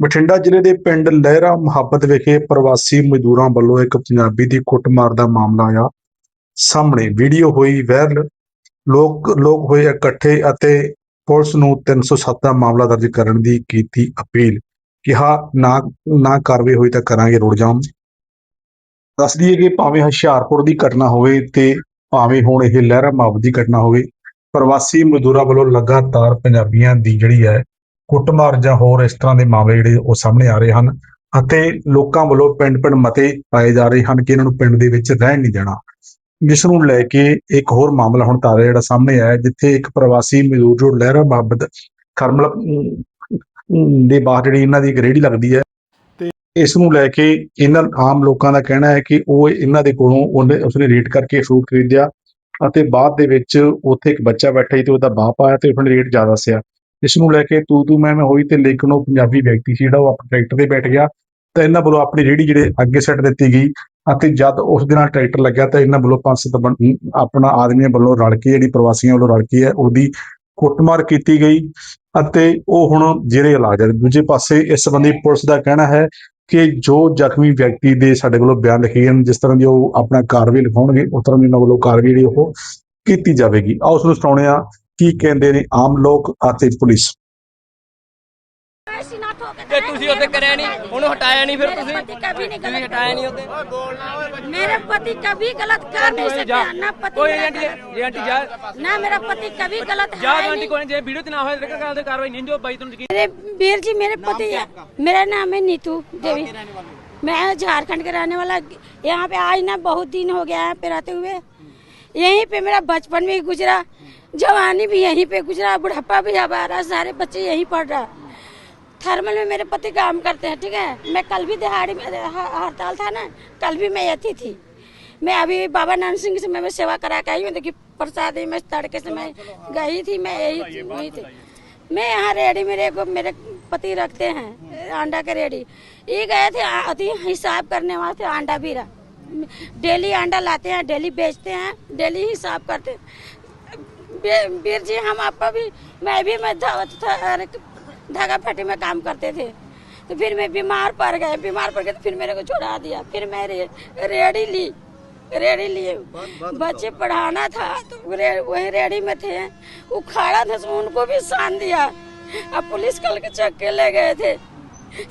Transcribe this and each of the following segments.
ਬਠਿੰਡਾ ਜ਼ਿਲ੍ਹੇ ਦੇ ਪਿੰਡ ਲਹਿਰਾ ਮੁਹੱਬਤ ਵਿਖੇ ਪ੍ਰਵਾਸੀ ਮਜ਼ਦੂਰਾਂ ਵੱਲੋਂ ਇੱਕ ਪੰਜਾਬੀ ਦੀ ਕੁੱਟਮਾਰ ਦਾ ਮਾਮਲਾ ਆਇਆ। ਸਾਹਮਣੇ ਵੀਡੀਓ ਹੋਈ ਵਾਇਰਲ। ਲੋਕ ਲੋਕ ਹੋਏ ਇਕੱਠੇ ਅਤੇ ਪੁਲਿਸ ਨੂੰ 307 ਦਾ ਮਾਮਲਾ ਦਰਜ ਕਰਨ ਦੀ ਕੀਤੀ ਅਪੀਲ। ਕਿਹਾ, ਨਾ ਨਾ ਕਾਰਵਾਈ ਹੋਈ ਤਾਂ ਕਰਾਂਗੇ ਰੋਡ ਜਾਮ। ਦੱਸ ਦਈਏ ਕਿ ਭਾਵੇਂ ਹੁਸ਼ਿਆਰਪੁਰ ਦੀ ਘਟਨਾ ਹੋਵੇ ਤੇ ਭਾਵੇਂ ਹੁਣ ਇਹ ਲਹਿਰਾ ਮੁਹੱਬਤ ਦੀ ਘਟਨਾ ਹੋਵੇ, ਪ੍ਰਵਾਸੀ ਮਜ਼ਦੂਰਾਂ ਵੱਲੋਂ ਲਗਾਤਾਰ ਪੰਜਾਬੀਆਂ ਦੀ ਜਿਹੜੀ ਹੈ ਕੁੱਟਮਾਰ ਜਾਂ ਹੋਰ ਇਸ ਤਰ੍ਹਾਂ ਦੇ ਮਾਮਲੇ ਜਿਹੜੇ ਉਹ ਸਾਹਮਣੇ ਆ ਰਹੇ ਹਨ ਅਤੇ ਲੋਕਾਂ ਵੱਲੋਂ ਪਿੰਡ-ਪਿੰਡ ਮਤੇ ਪਾਏ ਜਾ ਰਹੇ ਹਨ ਕਿ ਇਹਨਾਂ ਨੂੰ ਪਿੰਡ ਦੇ ਵਿੱਚ ਰਹਿਣ ਨਹੀਂ ਦੇਣਾ। ਜਿਸ ਨੂੰ ਲੈ ਕੇ ਇੱਕ ਹੋਰ ਮਾਮਲਾ ਹੁਣ ਤਾਜ਼ਾ ਜਿਹੜਾ ਸਾਹਮਣੇ ਆਇਆ ਜਿੱਥੇ ਇੱਕ ਪ੍ਰਵਾਸੀ ਮਜ਼ਦੂਰ ਜੋ ਲਹਿਰਾ ਬਾਬਤ ਕਰਮਲ ਦੇ ਬਾਹਰ ਜਿਹੜੀ ਇਹਨਾਂ ਦੀ ਇੱਕ ਰੇਹੜੀ ਲੱਗਦੀ ਹੈ ਤੇ ਇਸ ਨੂੰ ਲੈ ਕੇ ਇਹਨਾਂ ਆਮ ਲੋਕਾਂ ਦਾ ਕਹਿਣਾ ਹੈ ਕਿ ਉਹ ਇਹਨਾਂ ਦੇ ਕੋਲੋਂ ਉਹਨੇ ਉਸਨੇ ਰੇਟ ਕਰਕੇ ਫਰੂਟ ਖਰੀਦਿਆ ਅਤੇ ਬਾਅਦ ਦੇ ਵਿੱਚ ਉੱਥੇ ਇੱਕ ਬੱਚਾ ਬੈਠਾ ਸੀ ਤੇ ਉਹਦਾ ਬਾਪ ਆਇਆ ਤੇ ਉਸਨੇ ਰੇਟ ਜ਼ਿਆਦਾ ਸਿਆ ਇਸ ਨੂੰ ਲੈ ਕੇ ਤੂੰ ਤੂੰ ਮੈਂ ਮੈਂ ਹੋਈ ਤੇ ਲੇਕਿਨ ਉਹ ਪੰਜਾਬੀ ਵਿਅਕਤੀ ਸੀ ਜਿਹੜਾ ਉਹ ਆਪਣੇ ਟਰੈਕਟਰ ਤੇ ਬੈਠ ਗਿਆ ਤਾਂ ਇਹਨਾਂ ਵੱਲੋਂ ਆਪਣੀ ਰੇਹੜੀ ਜਿਹੜੇ ਅੱਗੇ ਸੱਟ ਦਿੱਤੀ ਗਈ ਅਤੇ ਜਦ ਉਸ ਦੇ ਨਾਲ ਟਰੈਕਟਰ ਲੱਗਿਆ ਤਾਂ ਇਹਨਾਂ ਵੱਲੋਂ ਪੰਜ ਸੱਤ ਆਪਣਾ ਆਦਮੀਆਂ ਵੱਲੋਂ ਰਲ ਕੇ ਜਿਹੜੀ ਪ੍ਰਵਾਸੀਆਂ ਵੱਲੋਂ ਰਲ ਕੇ ਹੈ ਉਹਦੀ ਕੁੱਟਮਾਰ ਕੀਤੀ ਗਈ ਅਤੇ ਉਹ ਹੁਣ ਜੇਰੇ ਇਲਾਜ ਹੈ। ਦੂਜੇ ਪਾਸੇ ਇਸ ਸੰਬੰਧੀ ਪੁਲਿਸ ਦਾ ਕਹਿਣਾ ਹੈ ਕਿ ਜੋ ਜ਼ਖਮੀ ਵਿਅਕਤੀ ਦੇ ਸਾਡੇ ਕੋਲੋਂ ਬਿਆਨ ਲਿਖੇ ਹਨ ਜਿਸ ਤਰ੍ਹਾਂ ਦੀ ਉਹ ਆਪਣਾ ਕਾਰਵਾਈ ਲਿਖਾਉਣਗੇ, ਉਸ ਤਰ੍ਹਾਂ ਦੀ ਉਹਨਾਂ ਵੱਲੋਂ ਕਾਰਵਾਈ ਜਿਹੜੀ ਉਹ ਕੀਤੀ ਜਾਵੇਗੀ। ਆਓ ਉਸ ਨੂੰ ਸੁਣਾਉਂਦੇ ਹਾਂ। ਕੀ ਕਹਿੰਦੇ ਨੇ ਆਮ ਲੋਕ ਅਤੇ ਪੁਲਿਸ ऐसी ना ठोके ਤੇ ਤੁਸੀਂ ਉੱਥੇ ਕਰਿਆ ਨਹੀਂ ਉਹਨੂੰ ਹਟਾਇਆ ਨਹੀਂ ਫਿਰ मेरे ਤੁਸੀਂ पति कभी नहीं ਤੁਸੀਂ गलत ਹਟਾਇਆ ਨਹੀਂ ਉੱਥੇ मेरे पति कभी गलत कर नहीं ਜਾ सकते ना पति ਕੋਈ मेरा ਆਂਟੀ गलत- ਜੇ ਆਂਟੀ ਜਾ ना मेरा पति कभी गलत ਜਾ है ही ਆਂਟੀ नहीं। ਕੋਈ ਜੇ ਵੀਡੀਓ ਤੇ ਨਾ ਹੋਏ ਤੇ ਕਾਲ ਤੇ ਕਾਰਵਾਈ ਨਹੀਂ ਜੋ ਬਾਈ ਤੁਹਾਨੂੰ ਯਕੀਨ मेरे वीर जी मेरे पति है मेरा नाम है नीतू देवी मैं झारखंड के रहने वाला यहाँ पे आज ना बहुत दिन हो गया यहाँ पे रहते हुए यहीं पे मेरा बचपन भी गुजरा जवानी भी यहीं पे गुजरा बुढ़ापा भी अब आ रहा सारे बच्चे यहीं पढ़ रहा थर्मल में मेरे पति काम करते हैं ठीक है? मैं कल भी दिहाड़ी में हड़ताल था ना कल भी मैं यही थी। मैं अभी बाबा नानक सिंह से मैं सेवा करा के आई हूँ देखिए प्रसादी में तड़के से मैं गई थी मैं यही वही थी। मैं यहाँ रेडी मेरे को मेरे पति रखते हैं अंडा के रेडी ये गए थे अति हिसाब करने वास्ते अंडा भी रहा डेली अंडा लाते हैं डेली बेचते हैं डेली हिसाब करते हैं। वीर जी हम आपका भी मैं भी मैं धागा फटी में काम करते थे। तो फिर मैं बीमार पड़ गए बीमार पड़ गए तो फिर मेरे को छोड़ा दिया फिर मैं रे, रेडी ली रेडी लिए। बच्चे पढ़ाना था तो रे, वही रेडी में थे वो खड़ा था तो उनको भी सान दिया। अब पुलिस कल के चक्के ले गए थे।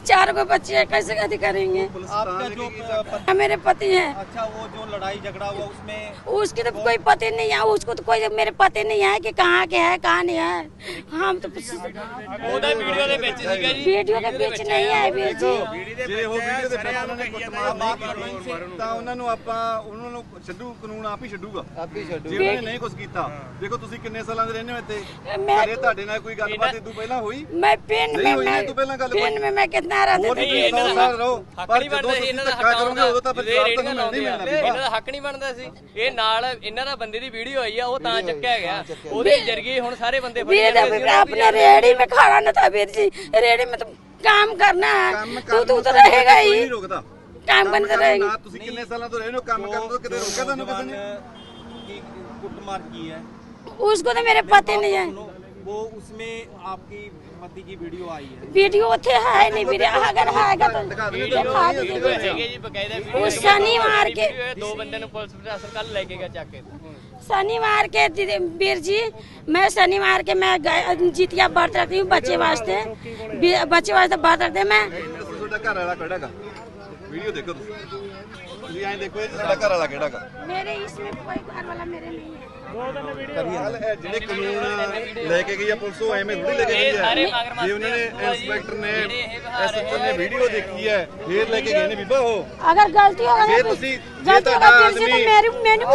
चार गो बच्चे कैसे अथी करेंगे आपका जो पति हाँ, मेरे पति हैं अच्छा वो जो लड़ाई झगड़ा हुआ उसमें उसके तो कोई पति नहीं है उसको तो कोई मेरे पति नहीं है कि कहाँ के है कहाँ नहीं है हम तो ਉਹਦਾ ਵੀਡੀਓ ਦੇ ਵਿੱਚ ਸੀਗਾ ਜੀ वीडियो के बीच नहीं है वीर जी ਜੇ ਉਹ ਵੀਡੀਓ ਦੇ ਵਿੱਚ ਉਹਨਾਂ ਨੇ ਕੁੱਟਮਾਰ ਨਹੀਂ ਕੀਤੀ ਤਾਂ ਉਹਨਾਂ ਨੂੰ ਆਪਾਂ ਉਹਨਾਂ ਨੂੰ ਛੱਡੂ ਕਾਨੂੰਨ ਆਪ ਹੀ ਛੱਡੂਗਾ ਆਪ ਹੀ ਛੱਡੂ ਜੇ ਉਹਨਾਂ ਨੇ ਨਹੀਂ ਕੁਝ ਕੀਤਾ ਦੇਖੋ ਤੁਸੀਂ ਕਿੰਨੇ ਸਾਲਾਂ ਦੇ ਰਹਿੰਦੇ ਹੋ ਇੱਥੇ मैं ਘਰੇ ਤੁਹਾਡੇ ਨਾਲ ਕੋਈ ਗੱਲਬਾਤ ਇਦੋਂ ਪਹਿਲਾਂ ਹੋਈ मैं पिन नहीं में हुई मैं है, तो पहला गल पिन में मैं कितना रहते ਹੋਰ थे ਵੀ 100 ਸਾਲ ਰਹੋ ਹੱਕ ਪਰ ਨਹੀਂ ਜਦੋਂ ਬਣਦਾ ਸੀ ਤੁਸੀਂ ਇਹਨਾਂ ਦਾ ਧੱਕਾ ਹੱਕ ਕਰੋਗੇ ਉਦੋਂ ਤਾਂ ਫਿਰ ਇਹ ਜਵਾਬ ਰੇੜੀਆਂ ਤੁਹਾਨੂੰ ਨਹੀਂ ਲਾਉਂਦੇ ਮਿਲਣਾ ਆ ਇਹਨਾਂ ਬੀਬਾ ਦਾ ਹੱਕ ਨਹੀਂ ਬਣਦਾ ਸੀ ਇਹ ਨਾਲ ਇਹਨਾਂ ਦਾ ਬੰਦੇ ਦੀ ਵੀਡੀਓ ਆਈ ਆ ਉਹ ਤਾਂ ਚੱਕਿਆ ਗਿਆ ਉਹਦੇ ਜਰੀਏ ਹੁਣ ਸਾਰੇ ਬੰਦੇ ਫੜੇ वीर ਜਾਂਦੇ ਸੀ अपने रेडी में खड़ा न था वीर जी रेडी में तो काम करना है तू तू तो रहेगा ਕੋਈ ही ਨਹੀਂ ਰੋਕਦਾ काम करने तो रहेगा ਨਾ ਤੁਸੀਂ ਕਿੰਨੇ ਸਾਲਾਂ ਤੋਂ ਰਹੇ ਹੋ ਕੰਮ ਕਰਨ ਤੋਂ ਕਿਤੇ ਰੋਕਿਆ ਤੁਹਾਨੂੰ ਕਿਸੇ ਨੇ की कुटमार की है उसको तो मेरे पति नहीं है सुनो, वो उसमें आपकी पति की वीडियो आई है वीडियो थे है नहीं वीडियो अगर है तो दिखा दीजिए वीर जी। ਹੈਗੇ ਜੀ ਬਕਾਇਦਾ वो शनिवार के ਵੀਡੀਓ ਦੋ ਬੰਦੇ ਨੂੰ ਪੁਲਿਸ ਪ੍ਰਸ਼ਾਸਨ ਕੱਲ ਲੈ ਕੇ ਗਿਆ ਚੱਕ ਕੇ शनिवार के दीदी- वीर जी मैं शनिवार के मैं गए- जितिया व्रत रखती हूँ बच्चे वास्ते बी- बच्चे वास्ते व्रत रखते हैं मैं ਦੱਸੋ ਤੁਹਾਡਾ ਘਰ ਵਾਲਾ ਕਿਹੜਾ ਗਾ ਵੀਡੀਓ ਦੇਖੋ ਤੁਸੀਂ ਤੁਸੀਂ ਐਂ ਦੇਖੋ ਇਹ 'ਚ ਤੁਹਾਡਾ ਘਰ ਵਾਲਾ ਕਿਹੜਾ ਗਾ मेरे इसमें कोई घर वाला मेरे नहीं है ਕਰੀਏ ਜਿਹੜੇ ਕਾਨੂੰਨ ਲੈ ਕੇ ਗਈ ਆ ਪੁਲਿਸ ਉਹ ਜੇ ਉਹਨਾਂ ਨੇ ਇੰਸਪੈਕਟਰ ਨੇ ਐਸਐਚਓ ਨੇ ਵੀਡੀਓ ਦੇਖੀ ਹੈ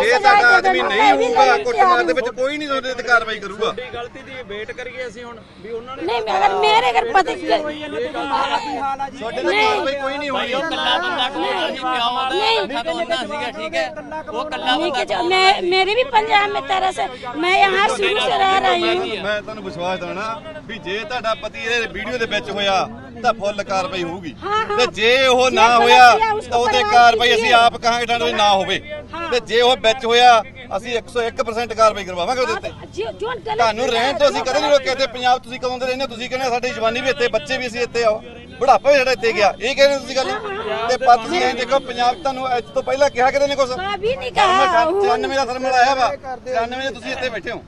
ਜੇ ਤੁਹਾਡਾ ਆਦਮੀ ਨਹੀਂ ਹੋਊਗਾ ਕੁੱਟਮਾਰ ਦੇ ਵਿੱਚ ਕੋਈ ਨਹੀਂ ਤੁਹਾਡੇ ਤੇ ਕਾਰਵਾਈ ਕਰੂਗਾ। ਗਲਤੀ ਦੀ ਵੇਟ ਕਰੀਏ ਅਸੀਂ ਹੁਣ ਵੀ ਉਹਨਾਂ ਨੇ ਨਹੀਂ ਮੇਰੇ ਘਰ ਪਤਾ ਕੀ ਹਾਲ ਨਾਲ ਕਾਰਵਾਈ ਕੋਈ ਨਹੀਂ ਹੋਣੀ ਉਹ ਕੱਲਾ ਬੰਦਾ ਕੋਲ ਨਹੀਂ। ਸੀਗਾ ਠੀਕ ਹੈ? ਉਹ ਕੱਲਾ ਬੰਦਾ ਮੈਂ ਮੇਰੇ ਵੀ ਪੰਜਾਬ ਵਿੱਚ तरह से मैं यहाँ शुरू से रह रही हूँ ਮੈਂ ਤੁਹਾਨੂੰ ਵਿਸ਼ਵਾਸ ਦਿਵਾਣਾ ਵੀ ਜੇ ਤੁਹਾਡਾ ਪਤੀ ਇਹ ਵੀਡੀਓ ਦੇ ਵਿੱਚ ਹੋਇਆ ਤਾਂ ਫੁੱਲ ਕਾਰਵਾਈ ਹੋਊਗੀ ਹਾਂ, ਹਾਂ। ਤੇ ਜੇ ਉਹ ਜੇ ਨਾ ਗਲਤ ਹੋਇਆ ਹੋਇਆ, ਉਸ ਤਾਂ ਉਹਦੇ ਪਰਿਵਾਰ ਕਾਰਵਾਈ ਦੀ ਅਸੀਂ ਹੈ। ਆਪ ਕਹਾਂਗੇ ਠੰਡ ਵੀ ਨਾ ਹੋਵੇ ਤੇ ਜੇ ਉਹ ਵਿੱਚ ਹੋਇਆ ਅਸੀਂ 101% ਕਾਰਵਾਈ ਕਰਵਾਵਾਂਗੇ ਉਹਦੇ ਉੱਤੇ जो जो गलत ਤੁਹਾਨੂੰ ਰਹਿਣ ਤੋਂ ਅਸੀਂ ਕਦੇ ਨਹੀਂ ਰੋਕਿਆ ਤੇ ਪੰਜਾਬ ਤੁਸੀਂ ਕਦੋਂ ਦੇ ਰਹਿੰਦੇ ਹੋ? ਤੁਸੀਂ ਕਹਿੰਦੇ ਸਾਡੀ ਜਵਾਨੀ ਵੀ ਇੱਥੇ ਬੱਚੇ ਵੀ ਅਸੀਂ ਇੱਥੇ ਆਓ ਬੁਢਾਪਾ ਵੀ ਸਾਡਾ ਇੱਥੇ ਗਿਆ ਇਹ ਕਹਿੰਦੇ ਤੁਸੀਂ ਗੱਲ ਤੇ ਪਤਨੀ ਹੈ ਦੇਖੋ ਪੰਜਾਬ ਤੁਹਾਨੂੰ ਅੱਜ ਤੋਂ ਪਹਿਲਾਂ ਕਿਹਾ ਕਿਤੇ ਨਹੀਂ ਕੁਝ ਵੀ ਨਹੀਂ ਕਹਾ। 94 ਦਾ ਸਰਮਲ ਆਇਆ ਵਾ। 94 ਤੁਸੀਂ ਇੱਥੇ ਬੈਠੇ ਹੋ।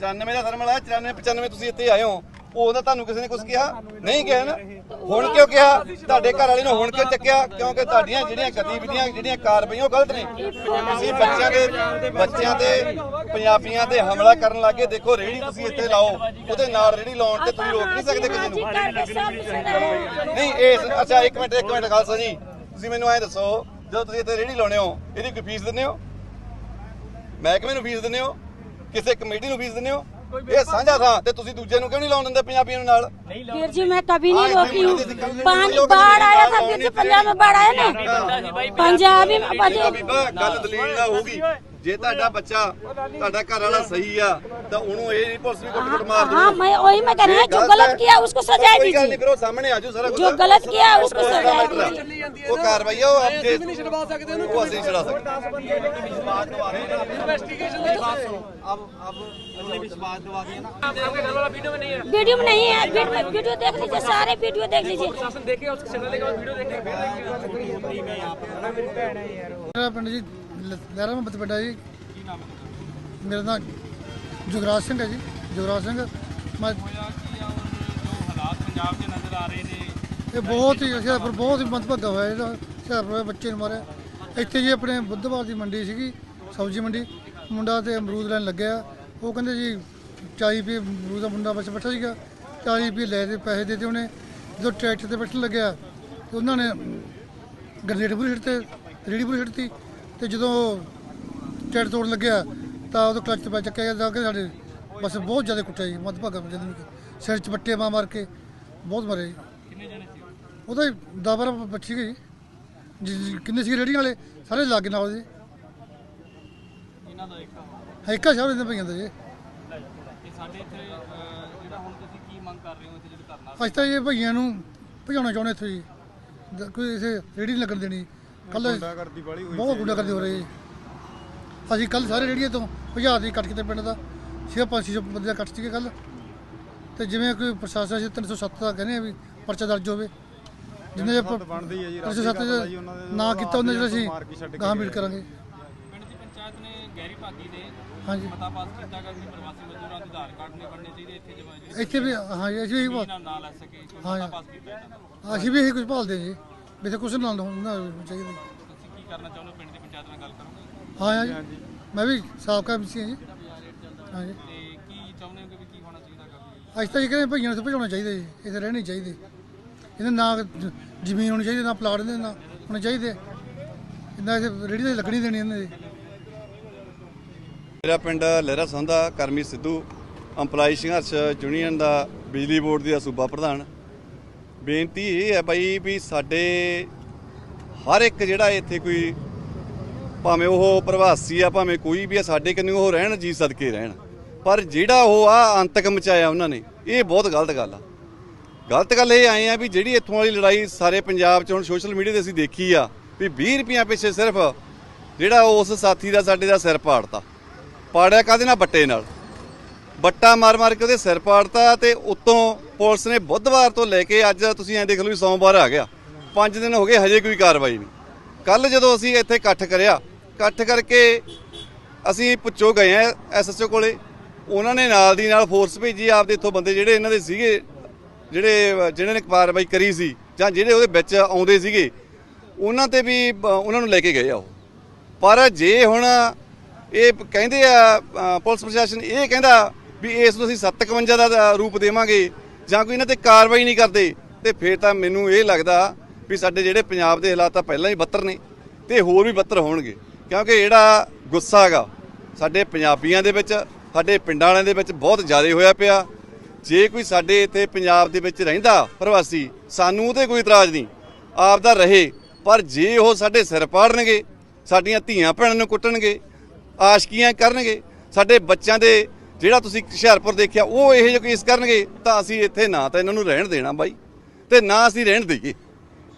94 ਦਾ ਸਰਮਲ ਆਇਆ 94 95 ਤੁਸੀਂ ਇੱਥੇ ਆਏ ਹੋ। ਉਹ ਤਾਂ ਤੁਹਾਨੂੰ ਕਿਸੇ ਨੇ ਕੁਝ ਕਿਹਾ? ਨਹੀਂ ਕਿਹਾ ਨਾ? ਹੁਣ ਕਿਉਂ ਕਿਹਾ? ਤੁਹਾਡੇ ਘਰ ਵਾਲੇ ਨੂੰ ਹੁਣ ਕਿਉਂ ਚੱਕਿਆ? ਕਿਉਂਕਿ ਤੁਹਾਡੀਆਂ ਜਿਹੜੀਆਂ ਗਤੀਵਿਧੀਆਂ ਜਿਹੜੀਆਂ ਕਾਰਵਾਈਆਂ ਉਹ ਗਲਤ ਨੇ। ਤੁਸੀਂ ਬੱਚਿਆਂ ਦੇ ਬੱਚਿਆਂ ਦੇ ਪੰਜਾਬੀਆਂ ਤੇ ਹਮਲਾ ਕਰਨ ਲੱਗੇ। ਦੇਖੋ ਰੇੜੀ ਤੁਸੀਂ ਇੱਥੇ ਲਾਓ। ਉਹਦੇ ਨਾਲ ਰੇੜੀ ਲਾਉਣ ਤੇ ਤੁਸੀਂ ਰੋਕ ਨਹੀਂ ਸਕਦੇ ਕਿਸੇ ਨੂੰ। ਨਹੀਂ ਇਹ ਅੱਛਾ ਇੱਕ ਮਿੰਟ ਇੱਕ ਮਿੰਟ ਖਾਲਸਾ ਜੀ। ਤੁਸੀਂ ਮੈਨੂੰ ਐਂ ਦੱਸੋ ਜਦੋਂ ਤੁਸੀਂ ਇੱਥੇ ਰੇੜੀ ਲਾਉਣੇ ਹੋ ਇਹਦੀ ਕੋਈ ਫੀਸ ਦਿੰਦੇ ਹੋ? ਮਹਿਕਮੇ ਨੂੰ ਫੀਸ ਦਿੰਦੇ ਹੋ? ਕਿਸੇ ਕਮੇਟੀ ਨੂੰ ਫੀਸ ਦਿੰਦੇ ਹੋ? ਇਹ ਸਾਂਝਾ ਥਾਂ ਤੇ ਤੁਸੀਂ ਦੂਜੇ ਨੂੰ ਕਿਉਂ ਨਹੀਂ ਲਾਉਣ ਦਿੰਦੇ ਪੰਜਾਬੀਆਂ ਨੂੰ ਨਾਲ वीर जी मैं कभी नहीं रोकी हूँ पानी बाढ़ आया था वीर जी पंजाब में बाढ़ आया ना पंजाबी में ਬੀਬਾ बजे ਬੀਬਾ ਗੱਲ ਦਲੀਲ ਨਾ ਹੋਊਗੀ ਜੇ ਤੁਹਾਡਾ ਬੱਚਾ ਤੁਹਾਡਾ ਘਰ ਵਾਲਾ ਸਹੀ ਆ ਤਾਂ ਉਹਨੂੰ ਇਹ ਨਹੀਂ ਪੁਲਿਸ ਵੀ ਕੁੱਟ ਕੁੱਟ ਮਾਰ ਦੂ हाँ मैं वही मैं कह रहा हूँ जो गलत किया उसको सजा ਕੋਈ ਗੱਲ ਨਹੀਂ दीजिए ਫਿਰ ਉਹ ਸਾਹਮਣੇ ਆਜੂ ਸਾਰਾ ਕੁਝ जो गलत किया उसको सजा दीजिए ਉਹ ਕਾਰਵਾਈ ਆ ਉਹ ਆਪ ਜੇ ਨਹੀਂ ਛਡਵਾ ਸਕਦੇ ਉਹਨੂੰ ਉਹ ਅਸੀਂ ਨਹੀਂ ਛਡਾ ਸਕਦੇ अब अब उन्होंने विश्वास दिवा दिया ना वीडियो में नहीं है वीडियो में वीडियो देख लीजिए सारे वीडियो देख लीजिए ਮੇਰਾ ਪਿੰਡ ਜੀ ਲ- ਲਹਿਰਾ ਮੁਹੱਬਤ ਪਿੰਡ ਹੈ ਜੀ। ਕੀ ਨਾਮ ਹੈ ਮੇਰਾ ਨਾਮ ਜੁਗਰਾਜ ਸਿੰਘ ਹੈ ਜੀ। ਜੁਗਰਾਜ ਸਿੰਘ। ਮੈਂ ਹੋਇਆ ਕੀ ਆ ਔਰ ਜੋ ਹਾਲਾਤ ਪੰਜਾਬ ਦੇ ਨਜ਼ਰ ਆ ਰਹੇ ਨੇ ਇਹ ਬਹੁਤ ਹੀ ਹੁਸ਼ਿਆਰਪੁਰ ਬਹੁਤ ਹੀ ਮੰਦਭਾਗਾ ਹੋਇਆ ਜਿਹੜਾ ਹੁਸ਼ਿਆਰਪੁਰ ਦੇ ਬੱਚੇ ਨੂੰ ਮਾਰਿਆ। ਇੱਥੇ ਜੀ ਆਪਣੇ ਬੁੱਧਵਾਰ ਦੀ ਮੰਡੀ ਸੀਗੀ, ਸਬਜ਼ੀ ਮੰਡੀ। ਮੁੰਡਾ ਤੇ ਅਮਰੂਦ ਲੈਣ ਲੱਗਿਆ। ਉਹ ਕਹਿੰਦੇ ਜੀ ਚਾਈ ਪੀ ਅਮਰੂਦ ਦਾ ਮੁੰਡਾ ਵਿੱਚ ਬੈਠਾ ਸੀਗਾ। ਚਾਈ ਪੀ ਲੈ ਦੇ, ਪੈਸੇ ਦੇ ਤੇ ਉਹਨੇ। ਜਦੋਂ ਟਰੈਕਟਰ ਤੇ ਬੈਠਣ ਲੱਗਿਆ, ਤੇ ਉਹਨਾਂ ਨੇ ਗਰਨੇਡ ਪੂਰੀ ਛੱਡਤੇ ਰੇੜੀ ਪੂਰੀ ਛੱਡਤੀ ਤੇ ਜਦੋਂ ਟਰੈਕਟਰ ਤੋੜਨ ਲੱਗਿਆ ਤਾਂ ਉਹਦੇ ਕਲਚ ਤੇ ਪੈ ਚੱਕਿਆ ਗਿਆ ਤਾਂ ਕਿ ਸਾਡੇ ਬਸ ਬਹੁਤ ਜ਼ਿਆਦਾ ਕੁੱਟਿਆ ਜੀ ਮੱਧਭਾਗਾ ਜਦ ਨੂੰ ਸਿਰ ਚ ਪੱਟੇ ਮਾਰ ਮਾਰ ਕੇ ਬਹੁਤ ਮਾਰੇ ਜੀ। ਉਹਦਾ ਦਾਬਰ ਬੱਚੀ ਗਈ ਜੀ- ਕਿੰਨੇ ਸੀ ਰੇੜੀਆਂ ਵਾਲੇ? ਸਾਰੇ ਲਾਗੇ ਨਾਲ ਜੀ ਇਹਨਾਂ ਦਾ ਇੱਕ ਸ਼ਹਿਰ ਦੇ ਪਈਆਂ ਦਾ ਜੀ। ਸਾਡੇ ਇੱਥੇ ਜਿਹੜਾ ਹੁਣ ਤੁਸੀਂ ਕੀ ਮੰਗ ਕਰ ਰਹੇ ਹੋ ਇੱਥੇ ਜਿਹੜਾ ਧਰਨਾ? ਅੱਜ ਤਾਂ ਇਹ ਭਈਆਂ ਨੂੰ ਭਜਾਉਣਾ ਚਾਹੁੰਦੇ ਇੱਥੇ ਜੀ। ਕੋਈ ਇਸੇ ਰੇੜੀ ਨਹੀਂ ਲੱਗਣ ਦੇਣੀ। ਕੱਲ ਬਹੁਤ ਗੁੰਡਾਗਰਦੀ ਹੋ ਰਹੀ ਹੈ ਅਸੀਂ ਕੱਲ ਸਾਰੇ ਰੇੜੀਆਂ ਤੋਂ ਭਜਾ ਦੀ ਕੱਟ ਕਿਤੇ ਪਿੰਡ ਦਾ। ਛੇ ਪੰਜ ਛੇ ਬੰਦੇ ਦਾ ਕੱਟ ਸੀਗੇ ਕੱਲ ਤੇ ਜਿਵੇਂ ਕੋਈ ਪ੍ਰਸ਼ਾਸਨ ਸੀ 307 ਦਾ ਕਹਿੰਦੇ ਆ ਵੀ ਪਰਚਾ ਦਰਜ ਹੋਵੇ। ਜਿੰਨੇ ਜੇ ਬਣਦੀ ਹੈ ਜੀ 307 ਨਾ ਕੀਤਾ ਉਹਨੇ ਜਿਹੜਾ ਅਸੀਂ ਗਾਂ ਮੀਟ ਕਰਾਂਗੇ। ਪਿੰਡ ਦੀ ਪੰਚਾਇਤ ਨੇ ਗੈਰੀ ਭਾਗੀ ਨੇ ਹਾਂਜੀ। ਮਤਾ ਪਾਸ ਕੀਤਾ ਕਿ ਅਸੀਂ ਪ੍ਰਵਾਸੀ ਮਜ਼ਦੂਰਾਂ ਦੇ ਆਧਾਰ ਕਾਰਡ ਨਹੀਂ ਬਣਨੇ ਚਾਹੀਦੇ ਇੱਥੇ ਜਿਹੜੇ ਇੱਥੇ ਵੀ ਹਾਂ ਜੀ, ਅਸੀਂ ਵੀ ਨਾਲ ਨਾ ਲੈ ਸਕੇ ਕੋਈ ਹਾਂ ਮਤਾ ਜੀ। ਪਾਸ ਕੀਤਾ ਇਹਨਾਂ ਦਾ ਅਸੀਂ ਵੀ ਇਹੀ ਕੁਝ ਭਾਲਦੇ ਜੀ। ਵੀ ਇੱਥੇ ਕੁਛ ਨਾਲ ਹੋਣਾ ਚਾਹੀਦਾ। ਤੁਸੀਂ ਕੀ ਕਰਨਾ ਚਾਹੁੰਦੇ ਹੋ? ਪਿੰਡ ਦੀ ਪੰਚਾਇਤ ਨਾਲ ਗੱਲ ਕਰੋਗੇ? ਹਾਂ ਹਾਂ ਜੀ। ਮੈਂ ਵੀ ਸਾਬਕਾ ਐਮਸੀ ਹਾਂ ਜੀ। ਹਾਂ ਜੀ। ਤੇ ਕੀ ਚਾਹੁੰਦੇ ਹੋ ਕਿ ਵੀ ਕੀ ਹੋਣਾ ਚਾਹੀਦਾ ਗਾ ਅੱਜ ਤਾਂ ਜੀ ਕਹਿੰਦੇ ਭਈਆਂ ਨੂੰ ਭਜਾਉਣਾ ਚਾਹੀਦਾ ਜੀ। ਇੱਥੇ ਰਹਿਣੇ ਨਹੀਂ ਚਾਹੀਦੇ। ਇਹਦੇ ਨਾ ਜ਼ਮੀਨ ਹੋਣੀ ਚਾਹੀਦੀ ਨਾ ਪਲਾਟ ਦੇ ਨਾ ਹੋਣੇ ਚਾਹੀਦੇ। ਇੰਨਾ ਇੱਥੇ ਰੇੜੀ ਤੇ ਲੱਗਣੀ ਦੇਣੀ ਇਹਨਾਂ। ਦੀ ਮੇਰਾ ਪਿੰਡ ਲਹਿਰਾ ਸੰਧਾ ਕਰਮੀ ਸਿੱਧੂ ਅੰਪਲਾਈ ਸੰਘਰਸ਼ ਯੂਨੀਅਨ ਦਾ ਬਿਜਲੀ ਬੋਰਡ ਦਾ ਸੂਬਾ ਪ੍ਰਧਾਨ। ਬੇਨਤੀ ਇਹ ਹੈ ਬਾਈ ਵੀ ਸਾਡੇ ਹਰ ਇੱਕ ਜਿਹੜਾ ਇੱਥੇ ਕੋਈ ਭਾਵੇਂ ਉਹ ਪ੍ਰਵਾਸੀ ਆ, ਭਾਵੇਂ ਕੋਈ ਵੀ ਆ, ਸਾਡੇ ਕੰਨੀ ਉਹ ਰਹਿਣ, ਜੀ ਸਦਕੇ ਰਹਿਣ। ਪਰ ਜਿਹੜਾ ਉਹ ਆ ਅੰਤਕ ਮਚਾਇਆ ਉਹਨਾਂ ਨੇ, ਇਹ ਬਹੁਤ ਗਲਤ ਗੱਲ ਆ। ਗਲਤ ਗੱਲ ਇਹ ਆਏ ਆ ਵੀ ਜਿਹੜੀ ਇੱਥੋਂ ਵਾਲੀ ਲੜਾਈ ਸਾਰੇ ਪੰਜਾਬ 'ਚ ਹੁਣ ਸੋਸ਼ਲ ਮੀਡੀਆ ਤੇ ਅਸੀਂ ਦੇਖੀ ਆ, ਵੀ 20 ਰੁਪਈਆ ਪਿੱਛੇ ਸਿਰਫ ਜਿਹੜਾ ਉਸ ਸਾਥੀ ਦਾ, ਸਾਡੇ ਦਾ ਸਿਰ ਪਾੜਤਾ। ਪਾੜਿਆ ਕਾਦੇ ਨਾਲ? ਬੱਟੇ ਨਾਲ। ਬੱਟਾ ਮਾਰ ਮਾਰ ਕੇ ਉਹਦੇ ਸਿਰ ਪਾੜਤਾ ਤੇ ਉੱਤੋਂ ਪੁਲਿਸ ਨੇ ਬੁੱਧਵਾਰ ਤੋਂ ਲੈ ਕੇ ਅੱਜ ਤੁਸੀਂ ਐਂ ਦੇਖ ਲਓ ਵੀ ਸੋਮਵਾਰ ਆ ਗਿਆ। 5 ਦਿਨ ਹੋ ਗਏ, ਹਜੇ ਕੋਈ ਕਾਰਵਾਈ ਨਹੀਂ। ਕੱਲ ਜਦੋਂ ਅਸੀਂ ਇੱਥੇ ਇਕੱਠ ਕਰਿਆ, ਇਕੱਠ ਕਰਕੇ ਅਸੀਂ ਪੁੱਛੋ ਗਏ ਆ ਐਸਐਸਓ ਕੋਲੇ। ਉਹਨਾਂ ਨੇ ਨਾਲ ਦੀ ਨਾਲ ਫੋਰਸ ਭੇਜੀ ਆਪਦੇ ਇੱਥੋਂ ਬੰਦੇ ਜਿਹੜੇ ਇਹਨਾਂ ਦੇ ਸੀਗੇ, ਜਿਹੜੇ, ਜਿਹਨਾਂ ਨੇ ਕਾਰਵਾਈ ਕਰੀ ਸੀ ਜਾਂ ਜਿਹੜੇ ਉਹਦੇ ਵਿੱਚ ਆਉਂਦੇ ਸੀਗੇ, ਉਹਨਾਂ ਤੇ ਵੀ ਬ- ਉਹਨਾਂ ਨੂੰ ਲੈ ਕੇ ਗਏ ਆ ਉਹ। ਪਰ ਜੇ ਹੁਣ ਇਹ ਕਹਿੰਦੇ ਆ ਪੁਲਿਸ ਪ੍ਰਸ਼ਾਸਨ ਇਹ ਕਹਿੰਦਾ ਵੀ ਇਸ ਨੂੰ ਅਸੀਂ 751 ਦਾ ਦਾ ਰੂਪ ਦੇਵਾਂਗੇ ਜਾਂ ਕੋਈ ਇਹਨਾਂ ਤੇ ਕਾਰਵਾਈ ਨਹੀਂ ਕਰਦੇ, ਤੇ ਫਿਰ ਤਾਂ ਮੈਨੂੰ ਇਹ ਲੱਗਦਾ ਵੀ ਸਾਡੇ ਜਿਹੜੇ ਪੰਜਾਬ ਦੇ ਹਾਲਾਤ ਤਾਂ ਪਹਿਲਾਂ ਹੀ ਬੱਤਰ ਨੇ ਤੇ ਹੋਰ ਵੀ ਬੱਤਰ ਹੋਣਗੇ। ਕਿਉਂਕਿ ਜਿਹੜਾ ਗੁੱਸਾ ਹੈਗਾ, ਸਾਡੇ ਪੰਜਾਬੀਆਂ ਦੇ ਵਿੱਚ, ਸਾਡੇ ਪਿੰਡਾਂ ਵਾਲਿਆਂ ਦੇ ਵਿੱਚ ਬਹੁਤ ਜ਼ਿਆਦਾ ਹੋਇਆ ਪਿਆ। ਜੇ ਕੋਈ ਸਾਡੇ ਇੱਥੇ ਪੰਜਾਬ ਦੇ ਵਿੱਚ ਰਹਿੰਦਾ ਪ੍ਰਵਾਸੀ, ਸਾਨੂੰ ਉਹਤੇ ਕੋਈ ਇਤਰਾਜ਼ ਨਹੀਂ। ਆਪ ਦਾ ਰਹੇ, ਪਰ ਜੇ ਉਹ ਸਾਡੇ ਸਿਰ ਪਾੜਨਗੇ, ਸਾਡੀਆਂ ਧੀਆਂ ਭੈਣਾਂ ਨੂੰ ਕੁੱਟਣਗੇ, ਆਸ਼ਕੀਆਂ ਕਰਨਗੇ, ਸਾਡੇ ਬੱਚਿਆਂ ਦੇ ਜਿਹੜਾ ਤੁਸੀਂ ਹੁਸ਼ਿਆਰਪੁਰ ਦੇਖਿਆ, ਉਹ ਇਹੋ ਜਿਹੇ ਕੇਸ ਕਰਨਗੇ, ਤਾਂ ਅਸੀਂ ਇੱਥੇ ਨਾ ਤਾਂ ਇਹਨਾਂ ਨੂੰ ਰਹਿਣ ਦੇਣਾ ਬਾਈ, ਤੇ ਨਾ ਅਸੀਂ ਰਹਿਣ ਦੇਈਏ।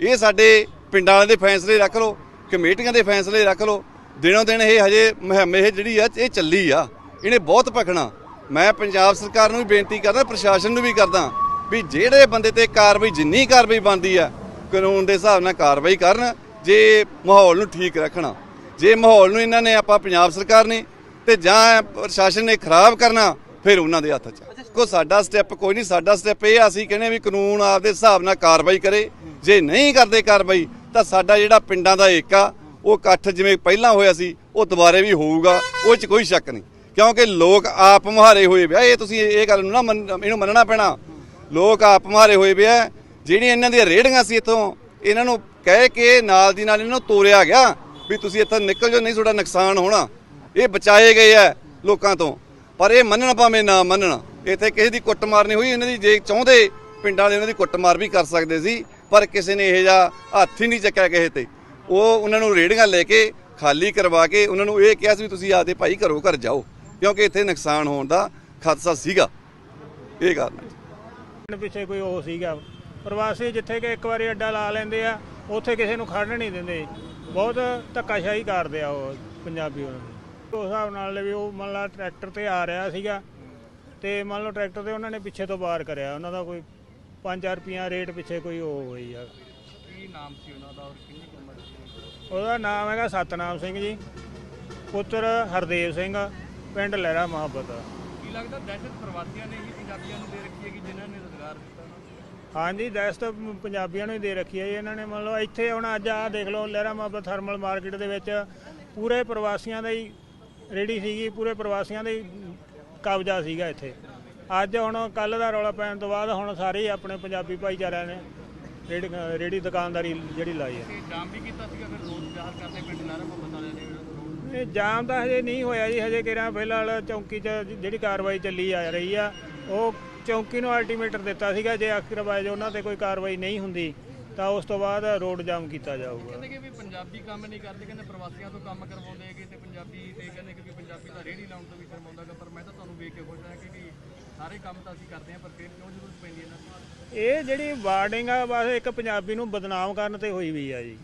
ਇਹ ਸਾਡੇ ਪਿੰਡਾਂ ਵਾਲਿਆਂ ਦੇ ਫੈਸਲੇ ਰੱਖ ਲਓ, ਕਮੇਟੀਆਂ ਦੇ ਫੈਸਲੇ ਰੱਖ ਲਓ। ਦਿਨੋਂ ਦਿਨ ਇਹ ਹਜੇ ਮੁਹਿੰਮ ਇਹ ਜਿਹੜੀ ਆ, ਇਹ ਚੱਲੀ ਆ। ਇਹਨੇ ਬਹੁਤ ਭਖਣਾ। ਮੈਂ ਪੰਜਾਬ ਸਰਕਾਰ ਨੂੰ ਵੀ ਬੇਨਤੀ ਕਰਦਾ, ਪ੍ਰਸ਼ਾਸਨ ਨੂੰ ਵੀ ਕਰਦਾ ਵੀ ਜਿਹੜੇ ਬੰਦੇ ਤੇ ਕਾਰਵਾਈ, ਜਿੰਨੀ ਕਾਰਵਾਈ ਬਣਦੀ ਆ, ਕਾਨੂੰਨ ਦੇ ਹਿਸਾਬ ਨਾਲ ਕਾਰਵਾਈ ਕਰਨ, ਜੇ ਮਾਹੌਲ ਨੂੰ ਠੀਕ ਰੱਖਣਾ। ਜੇ ਮਾਹੌਲ ਨੂੰ ਇਹਨਾਂ ਨੇ, ਆਪਾਂ ਪੰਜਾਬ ਸਰਕਾਰ ਨੇ ਤੇ ਜਾਂ ਪ੍ਰਸ਼ਾਸਨ ਨੇ ਖਰਾਬ ਕਰਨਾ ਫਿਰ ਉਹਨਾਂ ਦੇ ਹੱਥ 'ਚ ਆ। ਕੋ ਸਾਡਾ ਸਟੈਪ ਕੋਈ ਨਹੀਂ ਸਾਡਾ ਸਟੈਪ ਇਹ ਆ, ਅਸੀਂ ਕਹਿੰਦੇ ਵੀ ਕਾਨੂੰਨ ਆਪਦੇ ਹਿਸਾਬ ਨਾਲ ਕਾਰਵਾਈ ਕਰੇ। ਜੇ ਨਹੀਂ ਕਰਦੇ ਕਾਰਵਾਈ ਤਾਂ ਸਾਡਾ ਜਿਹੜਾ ਪਿੰਡਾਂ ਦਾ ਏਕਾ ਉਹ ਇਕੱਠ ਜਿਵੇਂ ਪਹਿਲਾਂ ਹੋਇਆ ਸੀ ਉਹ ਦੁਬਾਰੇ ਵੀ ਹੋਊਗਾ ਉਹ 'ਚ ਕੋਈ ਸ਼ੱਕ ਨਹੀਂ। ਕਿਉਂਕਿ ਲੋਕ ਆਪ ਮੁਹਾਰੇ ਹੋਏ ਵਿਆ ਇਹ ਤੁਸੀਂ ਇਹ ਗੱਲ ਨੂੰ ਨਾ ਮੰਨ- ਇਹਨੂੰ ਮੰਨਣਾ ਪੈਣਾ। ਲੋਕ ਆਪ ਮੁਹਾਰੇ ਹੋਏ ਵਿਆ ਜਿਹੜੀਆਂ ਇਹਨਾਂ ਦੀਆਂ ਰੇੜੀਆਂ ਸੀ ਇੱਥੋਂ ਇਹਨਾਂ ਨੂੰ ਕਹਿ ਕੇ ਨਾਲ ਦੀ ਨਾਲ ਇਹਨਾਂ ਨੂੰ ਤੋਰਿਆ ਗਿਆ ਵੀ ਤੁਸੀਂ ਇੱਥੋਂ ਨਿਕਲ ਜਾਓ ਨਹੀਂ ਤੁਹਾਡਾ ਨੁਕਸਾਨ ਹੋਣਾ। ਇਹ ਬਚਾਏ ਗਏ ਆ ਲੋਕਾਂ ਤੋਂ। ਪਰ ਇਹ ਮੰਨਣ ਭਾਵੇਂ ਨਾ ਮੰਨਣ, ਇੱਥੇ ਕਿਸੇ ਦੀ ਕੁੱਟਮਾਰ ਨਹੀਂ ਹੋਈ, ਇਹਨਾਂ ਦੀ ਜੇ ਚਾਹੁੰਦੇ ਪਿੰਡਾਂ ਦੇ ਉਹਨਾਂ ਦੀ ਕੁੱਟਮਾਰ ਵੀ ਕਰ ਸਕਦੇ ਸੀ, ਪਰ ਕਿਸੇ ਨੇ ਇਹ ਜਿਹਾ ਹੱਥ ਹੀ ਨਹੀਂ ਚੱਕਿਆ ਕਿਸੇ ਤੇ। ਉਹ ਉਹਨਾਂ ਨੂੰ ਰੇੜੀਆਂ ਲੈ ਕੇ, ਖਾਲੀ ਕਰਵਾ ਕੇ ਉਹਨਾਂ ਨੂੰ ਇਹ ਕਿਹਾ ਸੀ ਵੀ ਤੁਸੀਂ ਆਪਦੇ ਭਾਈ ਘਰੋਂ ਘਰ ਜਾਓ, ਕਿਉਂਕਿ ਇੱਥੇ ਨੁਕਸਾਨ ਹੋਣ ਦਾ ਖਦਸ਼ਾ ਸੀਗਾ। ਇਹ ਗੱਲ ਪਿੱਛੇ ਕੋਈ ਉਹ ਸੀਗਾ। ਪ੍ਰਵਾਸੀ ਜਿੱਥੇ ਕਿ ਇੱਕ ਵਾਰੀ ਅੱਡਾ ਲਾ ਲੈਂਦੇ ਆ, ਉੱਥੇ ਕਿਸੇ ਨੂੰ ਖੜਨ ਨਹੀਂ ਦਿੰਦੇ। ਬਹੁਤ ਧੱਕਾਸ਼ਾਹੀ ਕਰਦੇ ਆ ਉਹ ਪੰਜਾਬੀ ਉਹਨਾਂ ਉਸ ਹਿਸਾਬ ਨਾਲ ਵੀ ਉਹ ਮੰਨ ਲਾ ਟਰੈਕਟਰ ਤੇ ਆ ਰਿਹਾ ਸੀਗਾ ਤੇ ਮੰਨ ਲਓ ਟਰੈਕਟਰ ਤੇ ਉਹਨਾਂ ਨੇ ਪਿੱਛੇ ਤੋਂ ਬਾਹਰ ਕਰਿਆ ਉਹਨਾਂ ਦਾ ਕੋਈ 5-4 ਰੁਪਈਆ ਰੇਟ ਪਿੱਛੇ ਕੋਈ ਉਹ ਹੋਈ ਆ। ਕੀ ਨਾਮ ਸੀ ਉਹਨਾਂ ਦਾ ਔਰ ਕਿੰਨੀ ਕੁ ਉਮਰ ਸੀ? ਉਹਦਾ ਨਾਮ ਹੈਗਾ ਸਤਨਾਮ ਸਿੰਘ ਜੀ ਪੁੱਤਰ ਹਰਦੇਵ ਸਿੰਘ ਪਿੰਡ ਲਹਿਰਾ ਮੁਹੱਬਤ ਕੀ ਲੱਗਦਾ ਦਹਿਸ਼ਤ ਪ੍ਰਵਾਸੀਆਂ ਨੇ ਹੀ ਪੰਜਾਬੀਆਂ ਨੂੰ ਦੇ ਰੱਖੀ ਹੈ ਕਿ ਜਿਨ੍ਹਾਂ ਨੇ ਰੋਜ਼ਗਾਰ ਦਿੱਤਾ ਹਾਂਜੀ ਦਹਿਸ਼ਤ ਪੰਜਾਬੀਆਂ ਨੂੰ ਹੀ ਦੇ ਰੱਖੀ ਹੈ ਇਹਨਾਂ ਨੇ ਮੰਨ ਲਓ ਇੱਥੇ ਹੁਣ ਅੱਜ ਆ ਦੇਖ ਲਓ ਲਹਿਰਾ ਮੁਹੱਬਤ ਥਰਮਲ ਮਾਰਕੀਟ ਦੇ ਵਿੱਚ ਪੂਰੇ ਪ੍ਰਵਾਸੀਆਂ ਦਾ ਹੀ ਰੇੜੀ ਸੀਗੀ ਪੂਰੇ ਪ੍ਰਵਾਸੀਆਂ ਦਾ ਕਬਜ਼ਾ ਸੀਗਾ ਇੱਥੇ। ਅੱਜ ਹੁਣ ਕੱਲ ਦਾ ਰੌਲਾ ਪੈਣ ਤੋਂ ਬਾਅਦ ਹੁਣ ਸਾਰੇ ਆਪਣੇ ਪੰਜਾਬੀ ਭਾਈਚਾਰਿਆਂ ਨੇ ਰੇੜੀ ਰੇੜੀ ਦੁਕਾਨਦਾਰੀ ਜਿਹੜੀ ਲਾਈ ਹੈ। ਜਾਮ ਵੀ ਕੀਤਾ ਸੀਗਾ ਫਿਰ ਰੋਜ਼ ਵਿਹਾਰ ਕਰਨੇ ਪਿੰਡ ਨਾਰਾ ਮੁਹੱਬਤ ਵਾਲਿਆਂ ਨੇ। ਇਹ ਜਾਮ ਤਾਂ ਹਜੇ ਨਹੀਂ ਹੋਇਆ ਜੀ ਹਜੇ ਕਿਹੜਾ ਫਿਲਹਾਲ ਚੌਂਕੀ 'ਚ ਜਿਹੜੀ ਕਾਰਵਾਈ ਚੱਲੀ ਆ ਰਹੀ ਆ ਉਹ ਚੌਂਕੀ ਨੂੰ ਅਲਟੀਮੇਟਰ ਦਿੱਤਾ ਸੀਗਾ ਜੇ ਬਾਅਦ ਉਹਨਾਂ ਤੇ ਕੋਈ ਕਾਰਵਾਈ ਨਹੀਂ ਹੁੰਦੀ ਤਾਂ ਉਸ ਤੋਂ ਬਾਅਦ ਰੋਡ ਜਾਮ ਕੀਤਾ ਜਾਊਗਾ। ਕਹਿੰਦੇ ਕਿ ਵੀ ਪੰਜਾਬੀ ਕੰਮ ਨਹੀਂ ਕਰਦੇ ਕਹਿੰਦੇ ਪ੍ਰਵਾਸੀਆਂ ਤੋਂ ਕੰਮ ਕਰਵਾਉਂਦੇ ਹੈਗੇ ਤੇ ਪੰਜਾਬੀ ਤੇ ਕਹਿੰਦੇ ਕਿ ਵੀ ਪੰਜਾਬੀ ਤਾਂ ਰੇੜੀ ਲਾਉਣ ਤੋਂ ਵੀ ਸ਼ਰਮਾਉਂਦਾਗਾ ਪਰ ਮੈਂ ਤਾਂ ਤੁਹਾਨੂੰ ਵੇਖ ਕੇ ਖੁਸ਼ ਹਾਂ ਕਿ ਵੀ ਸਾਰੇ ਕੰਮ ਤਾਂ ਅਸੀਂ ਕਰਦੇ ਹਾਂ, ਪਰ ਫਿਰ ਕਿਉਂ ਜ਼ਰੂਰਤ ਪੈਂਦੀ ਇਹਨਾਂ ਦੀ? ਇਹ ਜਿਹੜੀ ਵਾਰਡਿੰਗ ਆ, ਬਸ ਇੱਕ ਪੰਜਾਬੀ ਨੂੰ ਬਦਨਾਮ ਕਰਨ ਤੇ ਹੋਈ ਵੀ ਆ ਜੀ।